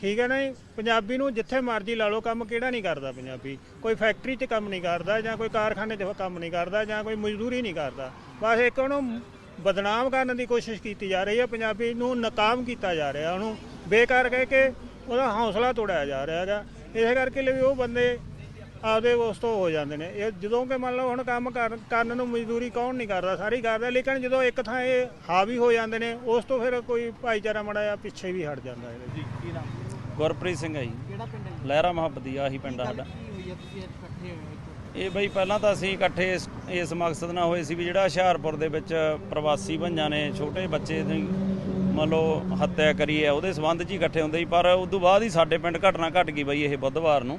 ਠੀਕ ਹੈ ਨਾ ਜੀ? ਪੰਜਾਬੀ ਨੂੰ ਜਿੱਥੇ ਮਰਜ਼ੀ ਲਾ ਲਓ, ਕੰਮ ਕਿਹੜਾ ਨਹੀਂ ਕਰਦਾ ਪੰਜਾਬੀ। ਕੋਈ ਫੈਕਟਰੀ 'ਚ ਕੰਮ ਨਹੀਂ ਕਰਦਾ, ਜਾਂ ਕੋਈ ਕਾਰਖਾਨੇ 'ਚ ਕੰਮ ਨਹੀਂ ਕਰਦਾ, ਜਾਂ ਕੋਈ ਮਜ਼ਦੂਰੀ ਨਹੀਂ ਕਰਦਾ। ਬਸ ਇੱਕ ਉਹਨੂੰ ਬਦਨਾਮ ਕਰਨ ਦੀ ਕੋਸ਼ਿਸ਼ ਕੀਤੀ ਜਾ ਰਹੀ ਹੈ। ਪੰਜਾਬੀ ਨੂੰ ਨਾਕਾਮ ਕੀਤਾ ਜਾ ਰਿਹਾ ਉਹਨੂੰ। ਬੇਕਾਰ ਕਹਿ ਕੇ ਉਹਦਾ ਹੌਸਲਾ ਤੋੜਿਆ ਜਾ ਰਿਹਾ ਹੈਗਾ। ਇਸੇ ਕਰਕੇ ਲਈ ਉਹ ਬੰਦੇ ਆਪਦੇ ਉਸ ਤੋਂ ਹੋ ਜਾਂਦੇ ਨੇ। ਇਹ ਜਦੋਂ ਕਿ ਮੰਨ ਲਓ ਹੁਣ ਕੰਮ ਕਰਨ ਨੂੰ ਮਜ਼ਦੂਰੀ ਕੌਣ ਨਹੀਂ ਕਰਦਾ ਸਾਰੀ ਕਰਦਾ ਲੇਕਿਨ ਜਦੋਂ ਇੱਕ ਥਾਂ ਇਹ ਹਾਵੀ ਹੋ ਜਾਂਦੇ ਨੇ ਉਸ ਤੋਂ ਫਿਰ ਕੋਈ ਭਾਈਚਾਰਾ ਮੜਾ ਜਾਂ ਪਿੱਛੇ ਵੀ ਹਟ ਜਾਂਦਾ ਹੈ ਜੀ ਕੀ ਨਾਮ? ਗੁਰਪ੍ਰੀਤ ਸਿੰਘ ਹੈ ਜੀ। ਕਿਹੜਾ ਪਿੰਡ ਹੈ ਲਹਿਰਾ ਮੁਹੱਬਤੀ ਆਹੀ ਪਿੰਡ ਆ ਸਾਡਾ? ਇਹ ਬਈ ਪਹਿਲਾਂ ਤਾਂ ਅਸੀਂ ਇਕੱਠੇ ਇਸ- ਇਸ ਮਕਸਦ ਨਾਲ ਹੋਏ ਸੀ ਵੀ ਜਿਹੜਾ ਹੁਸ਼ਿਆਰਪੁਰ ਦੇ ਵਿੱਚ ਪ੍ਰਵਾਸੀ ਭੰਜਾਂ ਨੇ ਛੋਟੇ ਬੱਚੇ ਦੀ ਮੰਨ ਲਓ ਹੱਤਿਆ ਕਰੀ ਹੈ, ਉਹਦੇ ਸੰਬੰਧ 'ਚ ਹੀ ਇਕੱਠੇ ਹੁੰਦੇ ਸੀ, ਪਰ ਉਸ ਤੋਂ ਬਾਅਦ ਹੀ ਸਾਡੇ ਪਿੰਡ ਘਟਨਾ ਘਟ ਗਈ ਬਈ ਇਹ ਬੁੱਧਵਾਰ ਨੂੰ।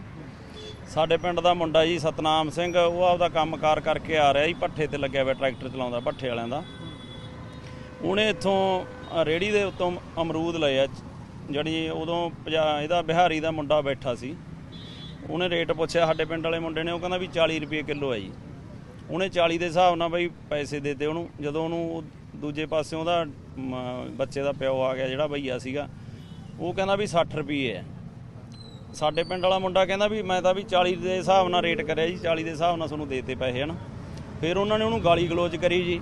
ਸਾਡੇ ਪਿੰਡ ਦਾ ਮੁੰਡਾ ਜੀ ਸਤਨਾਮ ਸਿੰਘ, ਉਹ ਆਪਦਾ ਕੰਮਕਾਰ ਕਰਕੇ ਆ ਰਿਹਾ ਜੀ ਪੱਠੇ ਤੇ ਲੱਗਿਆ ਹੋਇਆ ਟਰੈਕਟਰ ਚਲਾਉਂਦਾ ਪੱਠੇ ਵਾਲਿਆਂ ਦਾ। ਉਹਨੇ ਇੱਥੋਂ ਰੇੜੀ ਦੇ ਉੱਤੋਂ ਅਮਰੂਦ ਲਏ ਆ, ਜਿਹੜੀ ਉਦੋਂ ਪੰਜਾ- ਇਹਦਾ ਬਿਹਾਰੀ ਦਾ ਮੁੰਡਾ ਬੈਠਾ ਸੀ। ਉਹਨੇ ਰੇਟ ਪੁੱਛਿਆ, ਸਾਡੇ ਪਿੰਡ ਵਾਲੇ ਮੁੰਡੇ ਨੇ, ਉਹ ਕਹਿੰਦਾ ਵੀ 40 ਰੁਪਏ ਕਿਲੋ ਹੈ ਜੀ। ਉਹਨੇ 40 ਦੇ ਹਿਸਾਬ ਨਾਲ ਬਈ ਪੈਸੇ ਦੇਤੇ ਉਹਨੂੰ, ਜਦੋਂ ਉਹਨੂੰ ਉਹ ਦੂਜੇ ਪਾਸੇ ਉਹਦਾ ਬੱਚੇ ਦਾ ਪਿਓ ਆ ਗਿਆ, ਜਿਹੜਾ ਭਈਆ ਸੀਗਾ, ਉਹ ਕਹਿੰਦਾ ਵੀ 60 ਰੁਪਏ ਹੈ। ਸਾਡੇ ਪਿੰਡ ਵਾਲਾ ਮੁੰਡਾ ਕਹਿੰਦਾ ਵੀ ਮੈਂ ਤਾਂ ਵੀ 40 ਦੇ ਹਿਸਾਬ ਨਾਲ ਰੇਟ ਕਰਿਆ ਜੀ 40 ਦੇ ਹਿਸਾਬ ਨਾਲ ਤੁਹਾਨੂੰ ਦੇਤੇ ਪੈਸੇ, ਹਨ। ਫਿਰ ਉਹਨਾਂ ਨੇ ਉਹਨੂੰ ਗਾਲੀ ਗਲੋਚ ਕਰੀ ਜੀ।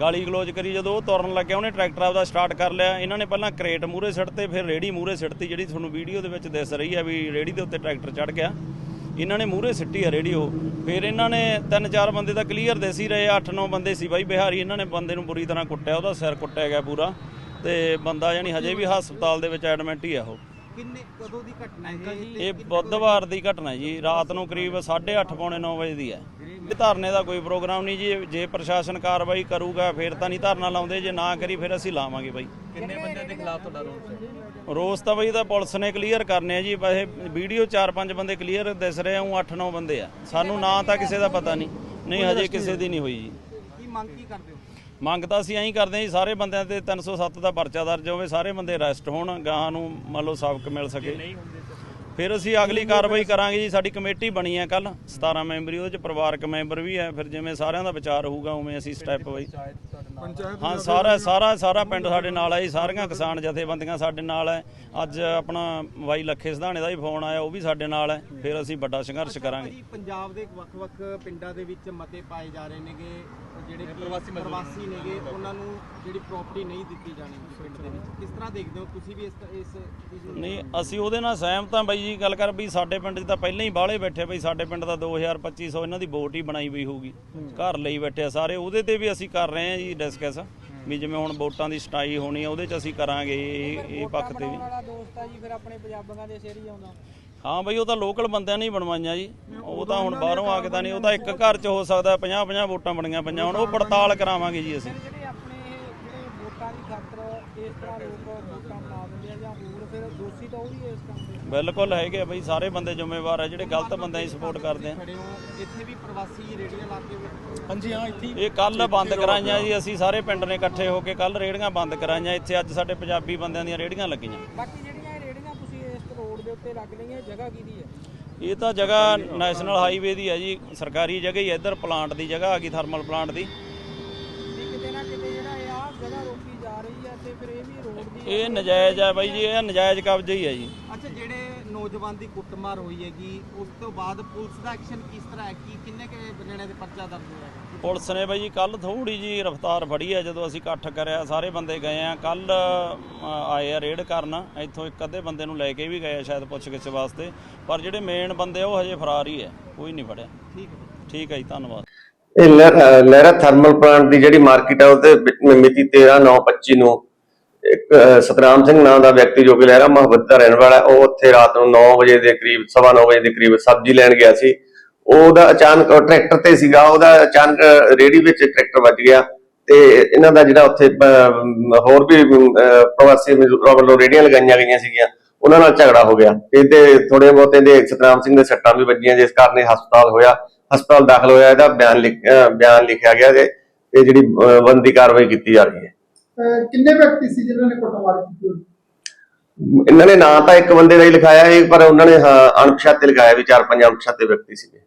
ਗਾਲੀ ਗਲੋਚ ਕਰੀ ਜਦੋਂ ਉਹ ਤੁਰਨ ਲੱਗਿਆ, ਉਹਨੇ ਟਰੈਕਟਰ ਆਪਦਾ ਸਟਾਰਟ ਕਰ ਲਿਆ। ਇਹਨਾਂ ਨੇ ਪਹਿਲਾਂ ਕ੍ਰੇਟ ਮੂਰੇ ਸਿੱਟਤੇ, ਫਿਰ ਰੇੜੀ ਮੂਰੇ ਸਿੱਟਤੀ, ਜਿਹੜੀ ਤੁਹਾਨੂੰ ਵੀਡੀਓ ਦੇ ਵਿੱਚ ਦਿਸ ਰਹੀ ਹੈ ਵੀ ਰੇੜੀ ਦੇ ਉੱਤੇ ਟਰੈਕਟਰ ਚੜ ਗਿਆ। ਇਹਨਾਂ ਨੇ ਮੂਰੇ ਸਿੱਟੀ ਆ ਉਹ ਫਿਰ ਇਹਨਾਂ ਨੇ ਤਿੰਨ ਚਾਰ ਬੰਦੇ ਤਾਂ ਕਲੀਅਰ ਦੇ ਸੀ ਰਹੇ 8-9 ਬੰਦੇ ਸੀ ਬਾਈ ਬਿਹਾਰੀ ਇਹਨਾਂ ਨੇ ਬੰਦੇ ਨੂੰ ਬੁਰੀ ਤਰ੍ਹਾਂ ਕੁੱਟਿਆ ਉਹਦਾ ਸਿਰ ਕੁੱਟਿਆ ਗਿਆ ਪੂਰਾ। ਤੇ ਬੰਦਾ ਯਾਨੀ ਹਜੇ ਵੀ ਹਸਪਤਾਲ ਦੇ ਵਿੱਚ ਐਡਮਿਟ ਹੀ ਆ ਉਹ। ਕਿੰਨੇ ਕਦੋਂ ਦੀ ਘਟਨਾ ਹੈ? ਇਹ ਬੁੱਧਵਾਰ ਦੀ ਘਟਨਾ ਜੀ ਰਾਤ ਨੂੰ ਕਰੀਬ 8:30 ਪੌਣੇ 9 ਵਜੇ ਦੀ ਹੈ। ਇਹ ਧਰਨੇ ਦਾ ਕੋਈ ਪ੍ਰੋਗਰਾਮ ਨਹੀਂ ਜੀ ਜੇ ਪ੍ਰਸ਼ਾਸਨ ਕਾਰਵਾਈ ਕਰੂਗਾ ਫਿਰ ਤਾਂ ਨਹੀਂ ਧਰਨਾ ਲਾਉਂਦੇ ਜੇ ਨਾ ਕਰੀ ਫਿਰ ਅਸੀਂ ਲਾਵਾਂਗੇ ਬਾਈ। ਕਿੰਨੇ ਬੰਦਿਆਂ ਦੇ ਖਿਲਾਫ ਤੁਹਾਡਾ ਰੋਸ ਹੈ ਰੋਸ ਤਾਂ ਬਈ ਤਾਂ ਪੁਲਿਸ ਨੇ ਕਲੀਅਰ ਕਰਨੇ ਆ ਜੀ ਵੈਸੇ ਵੀਡੀਓ 4-5 ਬੰਦੇ ਕਲੀਅਰ ਦਿਸ ਰਹੇ ਆ ਉਹ 8-9 ਬੰਦੇ ਆ। ਸਾਨੂੰ ਨਾਂ ਤਾਂ ਕਿਸੇ ਦਾ ਪਤਾ ਨਹੀਂ ਨਹੀਂ ਹਜੇ ਕਿਸੇ ਦੀ ਨਹੀਂ ਹੋਈ ਜੀ। ਕੀ ਮੰਗ ਕੀ ਕਰਦੇ ਹੋ? ਮੰਗ ਤਾਂ ਅਸੀਂ ਐਂ ਕਰਦੇ ਹਾਂ ਜੀ ਸਾਰੇ ਬੰਦਿਆਂ ਤੇ 307 ਦਾ ਪਰਚਾ ਦਰਜ ਹੋਵੇ ਸਾਰੇ ਬੰਦੇ ਅਰੈਸਟ ਹੋਣ ਗਾਹਾਂ ਨੂੰ ਮੰਨ ਲਓ ਸਬਕ ਮਿਲ ਸਕੇ। ਫਿਰ ਅਸੀਂ ਅਗਲੀ ਕਾਰਵਾਈ ਕਰਾਂਗੇ ਜੀ ਸਾਡੀ ਕਮੇਟੀ ਬਣੀ ਹੈ ਕੱਲ 17 ਮੈਂਬਰੀ ਉਹਦੇ ਚ ਪਰਿਵਾਰਕ ਮੈਂਬਰ ਵੀ ਹੈ ਫਿਰ ਜਿਵੇਂ ਸਾਰਿਆਂ ਦਾ ਵਿਚਾਰ ਹੋਊਗਾ ਉਵੇਂ ਅਸੀਂ ਸਟੈਪ ਬਾਈ। ਹਾਂ ਸਾਰਾ ਸਾਰਾ ਸਾਰਾ ਪਿੰਡ ਸਾਡੇ ਨਾਲ ਹੈ ਜੀ ਸਾਰੀਆਂ ਕਿਸਾਨ ਜਥੇਬੰਦੀਆਂ ਸਾਡੇ ਨਾਲ ਹੈ ਅੱਜ ਆਪਣਾ ਬਾਈ ਲੱਖੇ ਸਿਧਾਣੇ ਦਾ ਵੀ ਫੋਨ ਆਇਆ ਉਹ ਵੀ ਸਾਡੇ ਨਾਲ ਹੈ ਫਿਰ ਅਸੀਂ ਵੱਡਾ ਸੰਘਰਸ਼ ਕਰਾਂਗੇ। ਪੰਜਾਬ ਦੇ ਵੱਖ-ਵੱਖ ਪਿੰਡਾਂ ਦੇ ਵਿੱਚ ਮਤੇ ਪਾਏ ਜਾ ਰਹੇ ਨੇਗੇ ਜਿਹੜੇ ਕਿ ਪ੍ਰਵਾਸੀ ਨੇਗੇ ਉਹਨਾਂ ਨੂੰ ਜਿਹੜੀ ਪ੍ਰਾਪਰਟੀ ਨਹੀਂ ਦਿੱਤੀ ਜਾਣੀ ਪਿੰਡ ਦੇ ਵਿੱਚ। ਕਿਸ ਤਰ੍ਹਾਂ ਦੇਖਦੇ ਹੋ ਤੁਸੀਂ ਵੀ ਇਸ ਇਸ ਨਹੀਂ ਅਸੀਂ ਉਹਦੇ ਨਾਲ ਸਹਿਮਤ ਹਾਂ ਬਾਈ ਜੀ ਗੱਲ ਕਰ ਵੀ ਸਾਡੇ ਪਿੰਡ 'ਚ ਤਾਂ ਪਹਿਲਾਂ ਹੀ ਬਾਹਲੇ ਬੈਠੇ ਬਈ ਸਾਡੇ ਪਿੰਡ ਦਾ 202500 ਇਹਨਾਂ ਦੀ ਵੋਟ ਹੀ ਬਣਾਈ ਵੀ ਹੋਊਗੀ। ਘਰ ਲਈ ਬੈਠੇ ਸਾਰੇ ਉਹਦੇ ਤੇ ਵੀ ਅਸੀਂ ਕਰ ਰਹੇ ਹਾਂ ਜੀ। ਡਿਸਕਸ ਵੀ ਜਿਵੇਂ ਹੁਣ ਵੋਟਾਂ ਦੀ ਸਟਾਈ ਹੋਣੀ ਆ ਉਹਦੇ 'ਚ ਅਸੀਂ ਕਰਾਂਗੇ ਇਹ ਇਹ ਪੱਖ ਤੇ ਵੀ। ਦੋਸਤ ਆ ਜੀ ਫਿਰ ਆਪਣੇ ਪੰਜਾਬੀਆਂ ਦੇ ਸਿਰ ਹੀ ਆਉਂਦਾ। ਹਾਂ ਬਈ ਉਹ ਤਾਂ ਲੋਕਲ ਬੰਦਿਆਂ ਨੇ ਹੀ ਬਣਵਾਈਆਂ ਜੀ। ਉਹ ਤਾਂ ਹੁਣ ਬਾਹਰੋਂ ਆ ਕੇ ਤਾਂ ਨਹੀਂ ਉਹ ਤਾਂ ਇੱਕ ਘਰ 'ਚ ਹੋ ਸਕਦਾ 50 50 ਵੋਟਾਂ ਬਣੀਆਂ ਪਈਆਂ ਹੁਣ ਉਹ ਪੜਤਾਲ ਕਰਾਵਾਂਗੇ ਜੀ ਅਸੀਂ। ਜਿਹੜੇ ਆਪਣੇ ਇਹ ਜਿਹੜੇ ਵੋਟਾਂ ਦੀ ਖਾਤਰ ਇਸ ਤਰ੍ਹਾਂ ਲੋਕ ਜਾਂ ਹੋਰ ਫਿਰ ਦੋਸ਼ੀ ਤਾਂ ਉਹ ਵੀ ਇਸ ਕੰਮ ਦੇ ਬਿਲਕੁਲ ਹੈਗੇ ਆ ਬਈ ਸਾਰੇ ਬੰਦੇ ਜ਼ਿੰਮੇਵਾਰ ਆ ਜਿਹੜੇ ਗਲਤ ਬੰਦਿਆਂ ਦੀ ਸਪੋਰਟ ਕਰਦੇ ਆ। ਖੜੇ ਹੋ ਇੱਥੇ ਵੀ ਪ੍ਰਵਾਸੀ ਰੇੜੀਆਂ ਲਾ ਕੇ ਹਾਂਜੀ ਹਾਂ ਇੱਥੇ ਇਹ ਕੱਲ ਬੰਦ ਕਰਾਈਆਂ ਜੀ ਅਸੀਂ ਸਾਰੇ ਪਿੰਡ ਨੇ ਇਕੱਠੇ ਹੋ ਕੇ ਕੱਲ ਰੇੜੀਆਂ ਬੰਦ ਕਰਾਈਆਂ ਇੱਥੇ ਅੱਜ ਸਾਡੇ ਪੰਜਾਬੀ ਬੰਦਿਆਂ ਦੀਆਂ ਰੇੜੀਆਂ ਲੱਗੀਆਂ। ਬਾਕੀ ਜਿਹੜੀਆਂ ਇਹ ਰੇੜੀਆਂ ਤੁਸੀਂ ਇਸ ਰੋਡ ਦੇ ਉੱਤੇ ਲੱਗ ਰਹੀਆਂ ਇਹ ਜਗ੍ਹਾ ਕਿਹਦੀ ਹੈ? ਇਹ ਤਾਂ ਜਗ੍ਹਾ ਨੈਸ਼ਨਲ ਹਾਈਵੇ ਦੀ ਹੈ ਜੀ ਸਰਕਾਰੀ ਜਗ੍ਹਾ ਹੀ ਹੈ ਇੱਧਰ ਪਲਾਂਟ ਦੀ ਜਗ੍ਹਾ ਆ ਗਈ ਥਰਮਲ ਪਲਾਂਟ ਦੀ ਵੀ ਕਿਤੇ ਨਾ ਕਿਤੇ ਜਿਹੜਾ ਇਹ ਆਹ ਜਗ੍ਹਾ ਰੋਕੀ ਜਾ ਰਹੀ ਹੈ ਤੇ ਫਿਰ ਇਹ ਵੀ ਰੋਡ ਦੀ ਇਹ ਨਜਾਇਜ਼ ਹੈ ਬਾਈ ਜੀ ਇਹ ਨਜਾਇਜ਼ ਕਬਜ਼ਾ ਹੀ ਹੈ ਜੀ। ਅੱਛਾ ਜਿਹੜੇ ਨੌਜਵਾਨ ਦੀ ਕੁੱਟਮਾਰ ਹੋਈ ਹੈਗੀ ਉਸ ਤੋਂ ਬਾਅਦ ਪੁਲਿਸ ਦਾ ਐਕਸ਼ਨ ਕਿਸ ਤਰ੍ਹਾਂ ਹੈ? ਕੀ ਕਿੰਨੇ ਕੇ ਜਣੇ ਦੇ ਪਰਚਾ ਦਰਜ ਹੋਇਆ ਹੈ ਪੁਲਿਸ ਨੇ ਬਾਈ ਜੀ ਕੱਲ ਥੋੜੀ ਜੀ ਰਫਤਾਰ ਫੜੀ ਹੈ ਜਦੋਂ ਅਸੀਂ ਇਕੱਠ ਕਰਿਆ ਸਾਰੇ ਬੰਦੇ ਗਏ ਆ। ਕੱਲ ਆਏ ਆ ਰੇਡ ਕਰਨ ਇੱਥੋਂ ਇੱਕ ਅੱਧੇ ਬੰਦੇ ਨੂੰ ਲੈ ਕੇ ਵੀ ਗਏ ਆ ਸ਼ਾਇਦ ਪੁੱਛ ਗਿੱਛ ਵਾਸਤੇ। ਪਰ ਜਿਹੜੇ ਮੇਨ ਬੰਦੇ ਆ ਉਹ ਹਜੇ ਫਰਾਰ ਹੀ ਹੈ ਕੋਈ ਨਹੀਂ ਫੜਿਆ। ਠੀਕ ਹੈ ਠੀਕ ਹੈ ਜੀ ਧੰਨਵਾਦ। ਇਹ ਲਹਿਰਾ ਥਰਮਲ ਪਲਾਂਟ ਦੀ ਜਿਹੜੀ ਮਾਰਕੀਟ ਹੈ ਉਹਦੇ ਮਿਤੀ 13/9/25 ਨੂੰ ਇੱਕ ਸਤਨਾਮ ਸਿੰਘ ਨਾਂ ਦਾ ਵਿਅਕਤੀ ਜੋ ਕਿ ਲਹਿਰਾ ਮੁਹੱਬਤ ਦਾ ਰਹਿਣ ਵਾਲਾ ਉਹ ਉੱਥੇ ਰਾਤ ਨੂੰ 9 ਵਜੇ ਦੇ ਕਰੀਬ ਸਵਾ ਨੌ ਵਜੇ ਦੇ ਕਰੀਬ ਸਬਜ਼ੀ ਲੈਣ ਗਿਆ ਸੀ। ਉਹਦਾ ਅਚਾਨਕ ਟਰੈਕਟਰ ਤੇ ਸੀਗਾ ਉਹਦਾ ਅਚਾਨਕ ਰੇੜੀ ਵਿੱਚ ਟਰੈਕਟਰ ਵੱਜ ਗਿਆ ਤੇ ਇਹਨਾਂ ਦਾ ਜਿਹੜਾ ਉੱਥੇ ਹੋਰ ਵੀ ਪ੍ਰਵਾਸੀ ਮਜ਼ਦੂਰਾਂ ਵੱਲੋਂ ਰੇੜੀਆਂ ਲਗਾਈਆਂ ਗਈਆਂ ਸੀਗੀਆਂ ਉਹਨਾਂ ਨਾਲ ਝਗੜਾ ਹੋ ਗਿਆ। ਇਹਦੇ ਥੋੜੇ ਬਹੁਤੇ ਦੇ ਸਤਨਾਮ ਸਿੰਘ ਦੇ ਸੱਟਾਂ ਵੀ ਵੱਜੀਆਂ ਜਿਸ ਕਾਰਨ ਇਹ ਹਸਪਤਾਲ ਹੋਇਆ। ਹਸਪਤਾਲ ਦਾਖਲ ਹੋਇਆ ਇਹਦਾ ਬਿਆਨ ਲਿਖ- ਅਹ ਬਿਆਨ ਲਿਖਿਆ ਗਿਆ ਤੇ ਜਿਹੜੀ ਅਹ, ਬਣਦੀ ਕਾਰਵਾਈ ਕੀਤੀ ਜਾ ਰਹੀ ਹੈ। ਕਿੰਨੇ ਵਿਅਕਤੀ ਸੀ ਜਿਨ੍ਹਾਂ ਨੇ ਕੁੱਟਮਾਰ ਕੀਤੀ ਇਹਨਾਂ ਨੇ ਨਾਂ ਤਾਂ ਇੱਕ ਬੰਦੇ ਦਾ ਹੀ ਲਿਖਾਇਆ ਹੈ ਪਰ ਉਹਨਾਂ ਨੇ ਹਾਂ, ਅਣਪਛਾਤੇ ਲਿਖਾਇਆ ਵੀ ਚਾਰ ਪੰਜ ਅਣਪਛਾਤੇ ਵਿਅਕਤੀ ਸੀਗੇ।